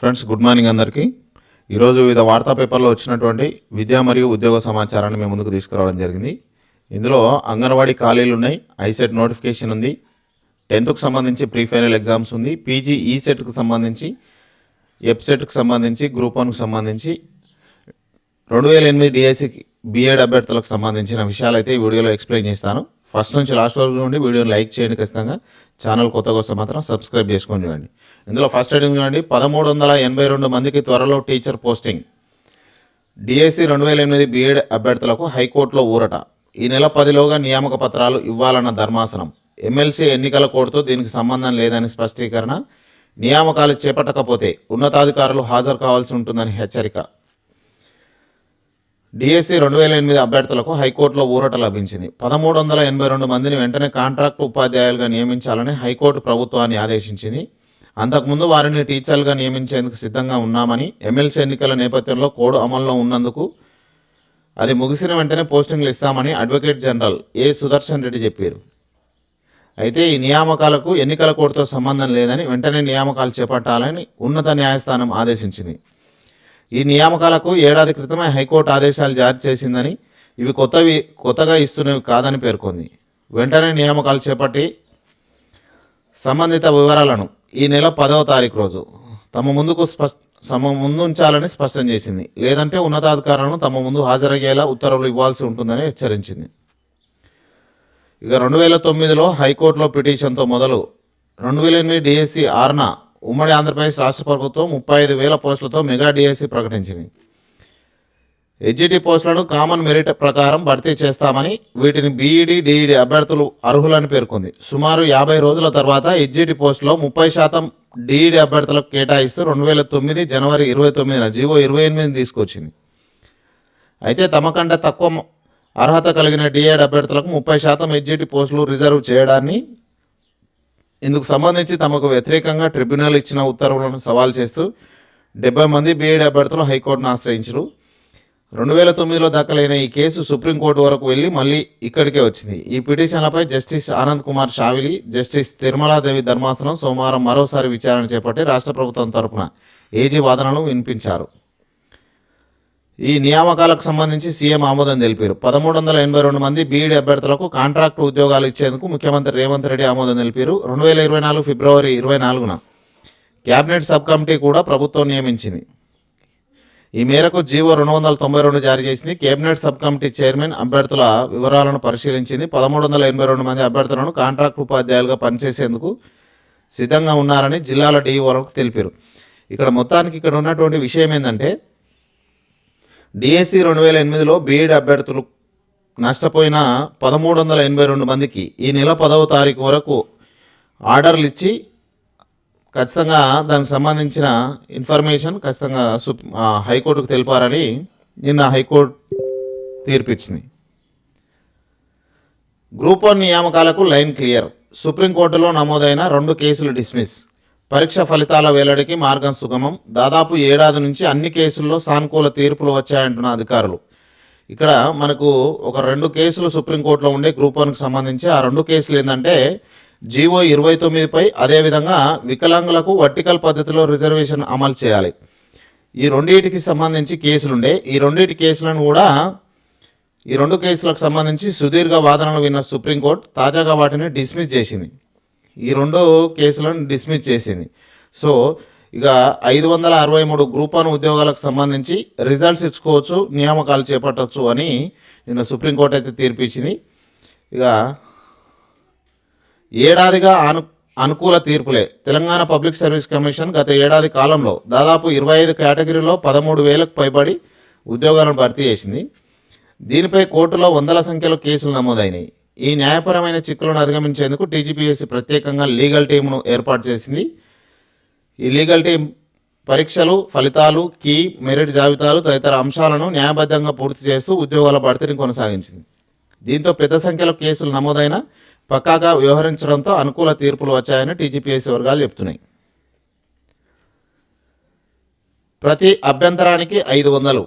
Friends good morning అందరికీ. ఈరోజు వివిధ వార్తా పేపర్లో వచ్చినటువంటి విద్యా మరియు ఉద్యోగ సమాచారాన్ని మేము ముందుకు తీసుకురావడం జరిగింది. ఇందులో అంగన్వాడీ ఖాళీలు ఉన్నాయి ఐసెట్ నోటిఫికేషన్ ఉంది టెన్త్కు సంబంధించి ప్రీ ఫైనల్ ఎగ్జామ్స్ ఉంది పీజీ ఈసెట్కు సంబంధించి ఎప్సెట్కు సంబంధించి గ్రూప్ వన్కు సంబంధించి రెండు వేల ఎనిమిది డిఎస్సికి బీఎడ్ అభ్యర్థులకు సంబంధించిన విషయాలు అయితే ఈ వీడియోలో ఎక్స్ప్లెయిన్ చేస్తాను. ఫస్ట్ నుంచి లాస్ట్ వరకు నుండి వీడియోని లైక్ చేయండి ఖచ్చితంగా. ఛానల్ కొత్తగా వస్తే మాత్రం సబ్స్క్రైబ్ చేసుకొని చూడండి. ఇందులో ఫస్ట్ హెడింగ్ చూడండి పదమూడు వందల ఎనభై రెండు మందికి త్వరలో టీచర్ పోస్టింగ్. డిఎస్సి రెండు వేల ఎనిమిది బీఎడ్ అభ్యర్థులకు హైకోర్టులో ఊరట. ఈ నెల పదిలోగా నియామక పత్రాలు ఇవ్వాలన్న ధర్మాసనం. ఎమ్మెల్సీ ఎన్నికల కోడ్తో దీనికి సంబంధం లేదని స్పష్టీకరణ. నియామకాలు చేపట్టకపోతే ఉన్నతాధికారులు హాజరు కావాల్సి ఉంటుందని హెచ్చరిక. డిఎస్సి రెండు వేల ఎనిమిది అభ్యర్థులకు హైకోర్టులో ఊరట లభించింది. పదమూడు వందల ఎనభై రెండు మందిని వెంటనే కాంట్రాక్ట్ ఉపాధ్యాయులుగా నియమించాలని హైకోర్టు ప్రభుత్వాన్ని ఆదేశించింది. అంతకుముందు వారిని టీచర్లుగా నియమించేందుకు సిద్ధంగా ఉన్నామని ఎమ్మెల్సీ ఎన్నికల నేపథ్యంలో కోడ్ అమల్లో ఉన్నందుకు అది ముగిసిన వెంటనే పోస్టింగ్లు ఇస్తామని advocate general A Sudarshan Reddy చెప్పారు. అయితే ఈ నియామకాలకు ఎన్నికల కోడ్తో సంబంధం లేదని వెంటనే నియామకాలు చేపట్టాలని ఉన్నత న్యాయస్థానం ఆదేశించింది. ఈ నియామకాలకు ఏడాది క్రితమే హైకోర్టు ఆదేశాలు జారీ చేసిందని ఇవి కొత్తవి కొత్తగా ఇస్తున్నవి కాదని పేర్కొంది. వెంటనే నియామకాలు చేపట్టి సంబంధిత వివరాలను ఈ నెల పదవ తారీఖు రోజు తమ ముందుకు స్పష్ట తమ ముందు ఉంచాలని స్పష్టం చేసింది. లేదంటే ఉన్నతాధికారులను తమ ముందు హాజరయ్యేలా ఉత్తర్వులు ఇవ్వాల్సి ఉంటుందని హెచ్చరించింది. ఇక రెండు వేల తొమ్మిదిలో హైకోర్టులో పిటిషన్తో మొదలు రెండు వేల ఎనిమిది డిఎస్సి ఆర్నా ఉమ్మడి ఆంధ్రప్రదేశ్ రాష్ట్ర ప్రభుత్వం ముప్పై ఐదు వేల పోస్టులతో మెగా డిఎస్సి ప్రకటించింది. హెచ్జిటి పోస్టులను కామన్ మెరిట్ ప్రకారం భర్తీ చేస్తామని వీటిని బీఈడి డిఈడి అభ్యర్థులు అర్హులని పేర్కొంది. సుమారు యాభై రోజుల తర్వాత హెచ్జిటి పోస్టులో ముప్పై శాతం డిఈడి అభ్యర్థులకు కేటాయిస్తూ రెండు వేల తొమ్మిది జనవరి ఇరవై తొమ్మిదిన జీవో ఇరవై ఎనిమిది తీసుకొచ్చింది. అయితే తమ కంటే తక్కువ అర్హత కలిగిన డిఎడ్ అభ్యర్థులకు ముప్పై శాతం హెచ్జిటి పోస్టులు రిజర్వ్ చేయడాన్ని ఇందుకు సంబంధించి తమకు వ్యతిరేకంగా ట్రిబ్యునల్ ఇచ్చిన ఉత్తర్వులను సవాల్ చేస్తూ డెబ్బై మంది బీఏడ్ అభ్యర్థులు హైకోర్టును ఆశ్రయించారు. రెండు వేల తొమ్మిదిలో దాఖలైన ఈ కేసు సుప్రీంకోర్టు వరకు వెళ్ళి మళ్ళీ ఇక్కడికే వచ్చింది. ఈ పిటిషన్లపై జస్టిస్ ఆనంద్ కుమార్ షావిలి జస్టిస్ తిరుమలాదేవి ధర్మాసనం సోమవారం మరోసారి విచారణ చేపట్టి రాష్ట్ర ప్రభుత్వం తరపున ఏజీ వాదనలు వినిపించారు. ఈ నియామకాలకు సంబంధించి సీఎం ఆమోదం తెలిపారు. పదమూడు వందల ఎనభై రెండు మంది బీఈడీ అభ్యర్థులకు కాంట్రాక్ట్ ఉద్యోగాలు ఇచ్చేందుకు ముఖ్యమంత్రి రేవంత్ రెడ్డి ఆమోదం తెలిపారు. రెండు వేల ఇరవై నాలుగు ఫిబ్రవరి ఇరవై నాలుగున కేబినెట్ సబ్ కమిటీ కూడా ప్రభుత్వం నియమించింది. ఈ మేరకు జీవో రెండు వందల తొంభై రెండు జారీ చేసింది. కేబినెట్ సబ్ కమిటీ చైర్మన్ అభ్యర్థుల వివరాలను పరిశీలించింది. పదమూడు వందల ఎనభై రెండు మంది అభ్యర్థులను కాంట్రాక్ట్ ఉపాధ్యాయులుగా పనిచేసేందుకు సిద్ధంగా ఉన్నారని జిల్లాల డీఓలకు తెలిపారు. ఇక్కడ మొత్తానికి ఇక్కడ ఉన్నటువంటి విషయం ఏంటంటే డిఎస్సి రెండు వేల ఎనిమిదిలో బీఎడ్ అభ్యర్థులు నష్టపోయిన పదమూడు వందల ఎనభై రెండు మందికి ఈ నెల పదవ తారీఖు వరకు ఆర్డర్లు ఇచ్చి ఖచ్చితంగా దానికి సంబంధించిన ఇన్ఫర్మేషన్ ఖచ్చితంగా సుప్ హైకోర్టుకు తెలిపారని నిన్న హైకోర్టు తీర్పిచ్చింది. గ్రూప్ వన్ నియామకాలకు లైన్ క్లియర్. సుప్రీంకోర్టులో నమోదైన రెండు కేసులు డిస్మిస్. పరీక్ష ఫలితాల వెల్లడికి మార్గం సుగమం. దాదాపు ఏడాది నుంచి అన్ని కేసుల్లో సానుకూల తీర్పులు వచ్చాయంటున్న అధికారులు. ఇక్కడ మనకు ఒక రెండు కేసులు సుప్రీంకోర్టులో ఉండే గ్రూప్ వన్కి సంబంధించి ఆ రెండు కేసులు ఏంటంటే జీవో ఇరవై తొమ్మిదిపై అదేవిధంగా వికలాంగులకు వర్టికల్ పద్ధతిలో రిజర్వేషన్ అమలు చేయాలి. ఈ రెండింటికి సంబంధించి కేసులుండే ఈ రెండింటి కేసులను కూడా ఈ రెండు కేసులకు సంబంధించి సుదీర్ఘ వాదనలు విన్న సుప్రీంకోర్టు తాజాగా వాటిని డిస్మిస్ చేసింది. ఈ రెండు కేసులను డిస్మిస్ చేసింది. సో ఇక ఐదు వందల అరవై మూడు గ్రూప్ వన్ ఉద్యోగాలకు సంబంధించి రిజల్ట్స్ ఇచ్చుకోవచ్చు నియామకాలు చేపట్టవచ్చు అని నిన్న సుప్రీంకోర్టు అయితే తీర్పిచ్చింది. ఇక ఏడాదిగా అను అనుకూల తీర్పులే. తెలంగాణ పబ్లిక్ సర్వీస్ కమిషన్ గత ఏడాది కాలంలో దాదాపు ఇరవై ఐదు కేటగిరీలో పదమూడు వేలకు పైబడి ఉద్యోగాలను భర్తీ చేసింది. దీనిపై కోర్టులో వందల సంఖ్యలో కేసులు నమోదైనాయి. ఈ న్యాయపరమైన చిక్కులను అధిగమించేందుకు టీజీపీఎస్సీ ప్రత్యేకంగా లీగల్ టీంను ఏర్పాటు చేసింది. ఈ లీగల్ టీం పరీక్షలు ఫలితాలు కీ మెరిట్ జాబితాలు తదితర అంశాలను న్యాయబద్ధంగా పూర్తి చేస్తూ ఉద్యోగాల భర్తీని కొనసాగించింది. దీంతో పెద్ద సంఖ్యలో కేసులు నమోదైన పక్కాగా వ్యవహరించడంతో అనుకూల తీర్పులు వచ్చాయని టీజీపీఎస్సీ వర్గాలు చెప్తున్నాయి. ప్రతి అభ్యంతరానికి ఐదు వందలు.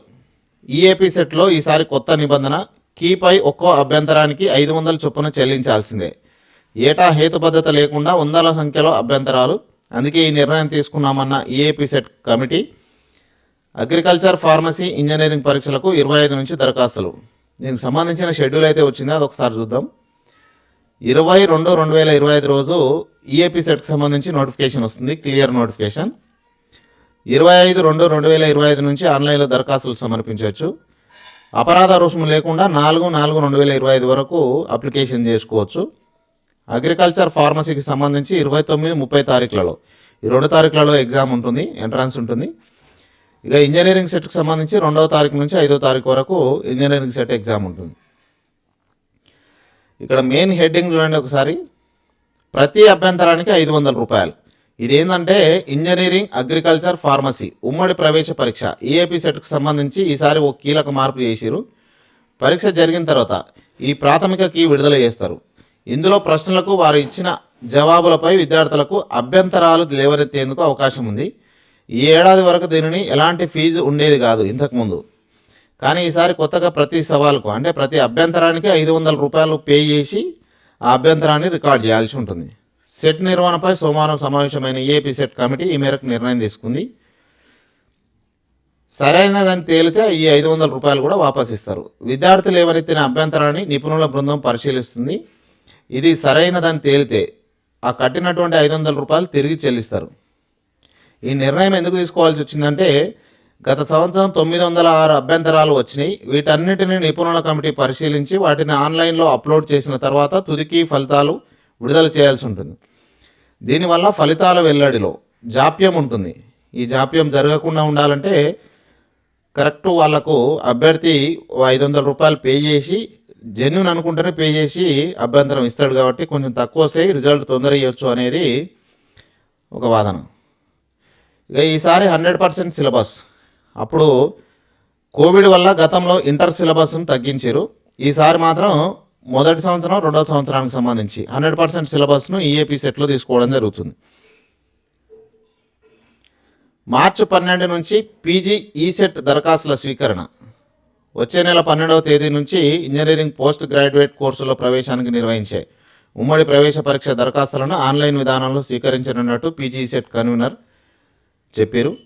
ఈఏపీ సెట్లో ఈసారి కొత్త నిబంధన కీపై ఒక్కో అభ్యంతరానికి ఐదు వందల చొప్పున చెల్లించాల్సిందే. ఏటా హేతుబద్ధత లేకుండా వందల సంఖ్యలో అభ్యంతరాలు. అందుకే ఈ నిర్ణయం తీసుకున్నామన్న EAP set committee agriculture pharmacy engineering పరీక్షలకు ఇరవై ఐదు నుంచి దరఖాస్తులు. దీనికి సంబంధించిన షెడ్యూల్ అయితే వచ్చింది? అది ఒకసారి చూద్దాం. ఇరవై రెండు రెండు వేల ఇరవై ఐదు రోజు ఈఏపీ సెట్కి సంబంధించి నోటిఫికేషన్ వస్తుంది. Clear notification. ఇరవై ఐదు రెండు రెండు వేల ఇరవై ఐదు నుంచి ఆన్లైన్లో దరఖాస్తులు సమర్పించవచ్చు. అపరాధ రుసుము లేకుండా నాలుగు నాలుగు రెండు వేల ఇరవై ఐదు వరకు అప్లికేషన్ చేసుకోవచ్చు. అగ్రికల్చర్ ఫార్మసీకి సంబంధించి ఇరవై తొమ్మిది ముప్పై తారీఖులలో. ఈ రెండు తారీఖులలో ఎగ్జామ్ ఉంటుంది ఎంట్రన్స్ ఉంటుంది. ఇక ఇంజనీరింగ్ సెట్కి సంబంధించి రెండవ తారీఖు నుంచి ఐదో తారీఖు వరకు ఇంజనీరింగ్ సెట్ ఎగ్జామ్ ఉంటుంది. ఇక్కడ మెయిన్ హెడ్డింగ్ చూడండి ఒకసారి. ప్రతి అభ్యంతరానికి ఐదు వందల రూపాయలు. ఇదేంటంటే ఇంజనీరింగ్ అగ్రికల్చర్ ఫార్మసీ ఉమ్మడి ప్రవేశ పరీక్ష. ఈఏపీ సెట్కు సంబంధించి ఈసారి ఓ కీలక మార్పు చేసిరు. పరీక్ష జరిగిన తర్వాత ఈ ప్రాథమిక కీ విడుదల చేస్తారు. ఇందులో ప్రశ్నలకు వారు ఇచ్చిన జవాబులపై విద్యార్థులకు అభ్యంతరాలు లేవనెత్తేందుకు అవకాశం ఉంది. ఈ ఏడాది వరకు దీనిని ఎలాంటి ఫీజు ఉండేది కాదు ఇంతకుముందు కానీ ఈసారి కొత్తగా ప్రతి సవాల్కు అంటే ప్రతి అభ్యంతరానికి ఐదు వందల రూపాయలు పే చేసి ఆ అభ్యంతరాన్ని రికార్డ్ చేయాల్సి ఉంటుంది. సెట్ నిర్వహణపై సోమవారం సమావేశమైన ఏపీ సెట్ కమిటీ ఈ మేరకు నిర్ణయం తీసుకుంది. సరైనదని తేలితే ఈ ఐదు వందల రూపాయలు కూడా వాపస్ ఇస్తారు. విద్యార్థులు ఎవరెత్తిన అభ్యంతరాన్ని నిపుణుల బృందం పరిశీలిస్తుంది. ఇది సరైనదని తేలితే ఆ కట్టినటువంటి ఐదు వందల రూపాయలు తిరిగి చెల్లిస్తారు. ఈ నిర్ణయం ఎందుకు తీసుకోవాల్సి వచ్చిందంటే గత సంవత్సరం తొమ్మిది వందల ఆరు అభ్యంతరాలు వచ్చినాయి. వీటన్నిటిని నిపుణుల కమిటీ పరిశీలించి వాటిని ఆన్లైన్లో అప్లోడ్ చేసిన తర్వాత తుదికి ఫలితాలు విడుదల చేయాల్సి ఉంటుంది. దీనివల్ల ఫలితాల వెల్లడిలో జాప్యం ఉంటుంది. ఈ జాప్యం జరగకుండా ఉండాలంటే కరెక్ట్ వాళ్ళకు అభ్యర్థి ఐదు వందల రూపాయలు పే చేసి జెన్యున్ అనుకుంటేనే పే చేసి అభ్యంతరం ఇస్తాడు కాబట్టి కొంచెం తక్కువ వస్తే రిజల్ట్ తొందర ఇవ్వచ్చు అనేది ఒక వాదన. ఇక ఈసారి హండ్రెడ్ పర్సెంట్ సిలబస్. అప్పుడు కోవిడ్ వల్ల గతంలో ఇంటర్ సిలబస్ను తగ్గించారు. ఈసారి మాత్రం మొదటి సంవత్సరం రెండవ సంవత్సరానికి సంబంధించి హండ్రెడ్ పర్సెంట్ సిలబస్ను ఈఏపీ సెట్లో తీసుకోవడం జరుగుతుంది. మార్చి పన్నెండు నుంచి పీజీ ఈసెట్ దరఖాస్తుల స్వీకరణ. వచ్చే నెల పన్నెండవ తేదీ నుంచి ఇంజనీరింగ్ పోస్ట్ గ్రాడ్యుయేట్ కోర్సులో ప్రవేశానికి నిర్వహించే ఉమ్మడి ప్రవేశ పరీక్ష దరఖాస్తులను ఆన్లైన్ విధానంలో స్వీకరించనున్నట్టు పీజీ సెట్ కన్వీనర్ చెప్పారు.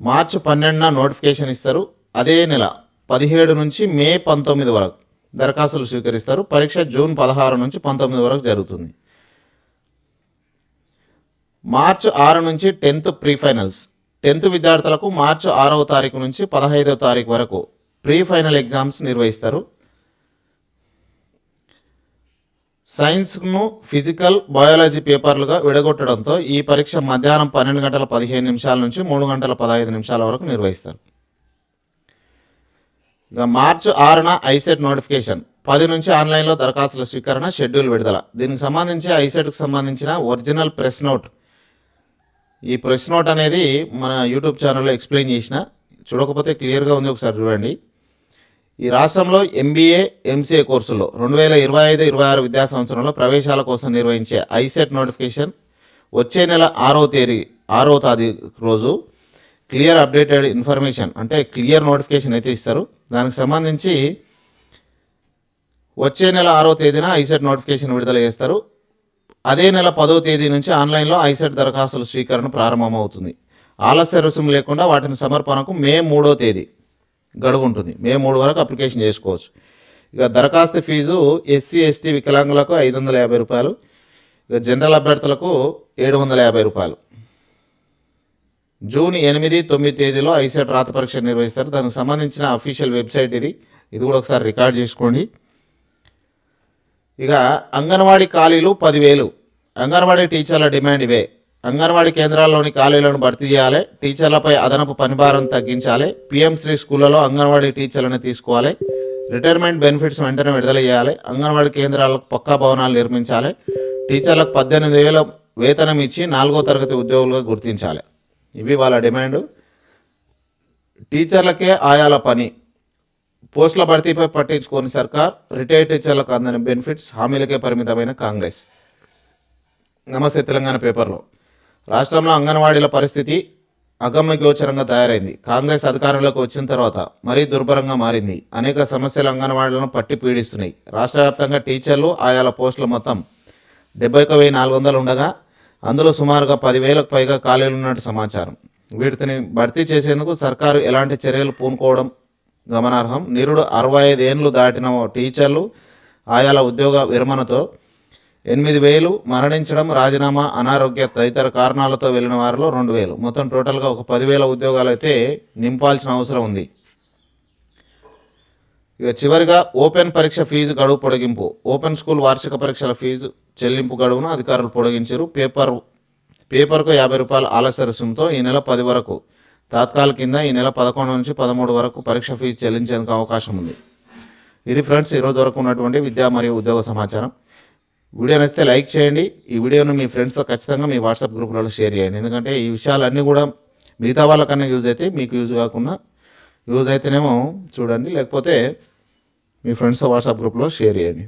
మార్చి పన్నెండున నోటిఫికేషన్ ఇస్తారు. అదే నెల పదిహేడు నుంచి మే పంతొమ్మిది వరకు దరఖాస్తులు స్వీకరిస్తారు. పరీక్ష జూన్ పదహారు నుంచి పంతొమ్మిది వరకు జరుగుతుంది. మార్చి ఆరు నుంచి టెన్త్ ప్రీ ఫైనల్స్ టెన్త్ విద్యార్థులకు మార్చి ఆరవ తారీఖు నుంచి పదహైదవ తారీఖు వరకు ప్రీ ఫైనల్ ఎగ్జామ్స్ నిర్వహిస్తారు. సైన్స్ను ఫిజికల్ బయాలజీ పేపర్లుగా విడగొట్టడంతో ఈ పరీక్ష మధ్యాహ్నం పన్నెండు గంటల పదిహేను నిమిషాల నుంచి మూడు గంటల పదహైదు నిమిషాల వరకు నిర్వహిస్తారు. ఇక మార్చి ఆరున ఐసెట్ నోటిఫికేషన్. పది నుంచి ఆన్లైన్లో దరఖాస్తుల స్వీకరణ షెడ్యూల్ విడుదల. దీనికి సంబంధించి ఐసెట్కి సంబంధించిన ఒరిజినల్ ప్రెస్ నోట్. ఈ ప్రెస్ నోట్ అనేది మన యూట్యూబ్ ఛానల్లో ఎక్స్ప్లెయిన్ చేసిన. చూడకపోతే క్లియర్గా ఉంది ఒకసారి చూడండి. ఈ రాష్ట్రంలో ఎంబీఏ ఎంసీఏ కోర్సుల్లో రెండు వేల ఇరవై ఐదు ఇరవై ఆరు విద్యా సంవత్సరంలో ప్రవేశాల కోసం నిర్వహించే ఐసెట్ నోటిఫికేషన్ వచ్చే నెల ఆరో తేదీ ఆరో తారీఖు రోజు క్లియర్ అప్డేటెడ్ ఇన్ఫర్మేషన్ అంటే క్లియర్ నోటిఫికేషన్ అయితే ఇస్తారు. దానికి సంబంధించి వచ్చే నెల ఆరో తేదీన ఐసెట్ నోటిఫికేషన్ విడుదల చేస్తారు. అదే నెల పదో తేదీ నుంచి ఆన్లైన్లో ఐసెట్ దరఖాస్తుల స్వీకరణ ప్రారంభమవుతుంది. ఆలస్య రుసుము లేకుండా వాటిని సమర్పణకు మే మూడో తేదీ గడువు ఉంటుంది మే మూడు వరకు అప్లికేషన్ చేసుకోవచ్చు. ఇక దరఖాస్తు ఫీజు ఎస్సీ ఎస్టీ వికలాంగులకు ఐదు వందల యాభై రూపాయలు ఇక జనరల్ అభ్యర్థులకు ఏడు వందల యాభై రూపాయలు. జూన్ ఎనిమిది తొమ్మిది తేదీలో ఐసెట్ రాత పరీక్ష నిర్వహిస్తారు. దానికి సంబంధించిన అఫీషియల్ వెబ్సైట్ ఇది. ఇది కూడా ఒకసారి రికార్డ్ చేసుకోండి. ఇక అంగన్వాడీ ఖాళీలు పదివేలు. అంగన్వాడీ టీచర్ల డిమాండ్ ఇవే. అంగన్వాడీ కేంద్రాల్లోని ఖాళీలను భర్తీ చేయాలి. టీచర్లపై అదనపు పనిభారం తగ్గించాలి. పిఎం శ్రీ స్కూళ్ళలో అంగన్వాడీ టీచర్లను తీసుకోవాలి. రిటైర్మెంట్ బెనిఫిట్స్ వెంటనే విడుదల చేయాలి. అంగన్వాడీ కేంద్రాలకు పక్కా భవనాలు నిర్మించాలి. టీచర్లకు పద్దెనిమిది వేల వేతనం ఇచ్చి నాలుగో తరగతి ఉద్యోగులుగా గుర్తించాలి. ఇవి వాళ్ళ డిమాండ్. టీచర్లకే ఆయాల పని. పోస్టుల భర్తీపై పట్టించుకోని సర్కార్ రిటైర్డ్ టీచర్లకు అందని బెనిఫిట్స్ హామీలకే పరిమితమైన కాంగ్రెస్. నమస్తే తెలంగాణ పేపర్లో. రాష్ట్రంలో అంగన్వాడీల పరిస్థితి అగమ్యగోచరంగా తయారైంది. కాంగ్రెస్ అధికారంలోకి వచ్చిన తర్వాత మరీ దుర్భరంగా మారింది. అనేక సమస్యలు అంగన్వాడీలను పట్టి పీడిస్తున్నాయి. రాష్ట్ర వ్యాప్తంగా టీచర్లు ఆయాల పోస్టులు మొత్తం డెబ్బై ఒక వెయ్యి నాలుగు వందలు ఉండగా అందులో సుమారుగా పదివేలకు పైగా ఖాళీలు ఉన్నట్టు సమాచారం. వీటిని భర్తీ చేసేందుకు సర్కారు ఎలాంటి చర్యలు పూనుకోవడం గమనార్హం. నిరుడు అరవై ఐదు ఏళ్ళు దాటిన టీచర్లు ఆయాల ఉద్యోగ విరమణతో ఎనిమిది వేలు మరణించడం రాజీనామా అనారోగ్య తదితర కారణాలతో వెళ్ళిన వారిలో రెండు వేలు. మొత్తం టోటల్గా ఒక పదివేల ఉద్యోగాలు అయితే నింపాల్సిన అవసరం ఉంది. ఇక చివరిగా ఓపెన్ పరీక్ష ఫీజు గడువు పొడిగింపు. ఓపెన్ స్కూల్ వార్షిక పరీక్షల ఫీజు చెల్లింపు గడువును అధికారులు పొడిగించారు. పేపర్ పేపర్కు యాభై రూపాయల ఆలస్య రుసుముతో ఈ నెల పది వరకు తాత్కాల కింద ఈ నెల పదకొండు నుంచి పదమూడు వరకు పరీక్ష ఫీజు చెల్లించేందుకు అవకాశం ఉంది. ఇది ఫ్రెండ్స్ ఈరోజు వరకు ఉన్నటువంటి విద్యా మరియు ఉద్యోగ సమాచారం. వీడియో నచ్చితే లైక్ చేయండి. ఈ వీడియోను మీ ఫ్రెండ్స్తో ఖచ్చితంగా మీ వాట్సాప్ గ్రూపులలో షేర్ చేయండి. ఎందుకంటే ఈ విషయాలన్నీ కూడా మిగతా వాళ్ళకన్నా యూజ్ అయితే మీకు యూజ్ కాకుండా యూజ్ అయితేనేమో చూడండి. లేకపోతే మీ ఫ్రెండ్స్తో వాట్సాప్ గ్రూప్లో షేర్ చేయండి.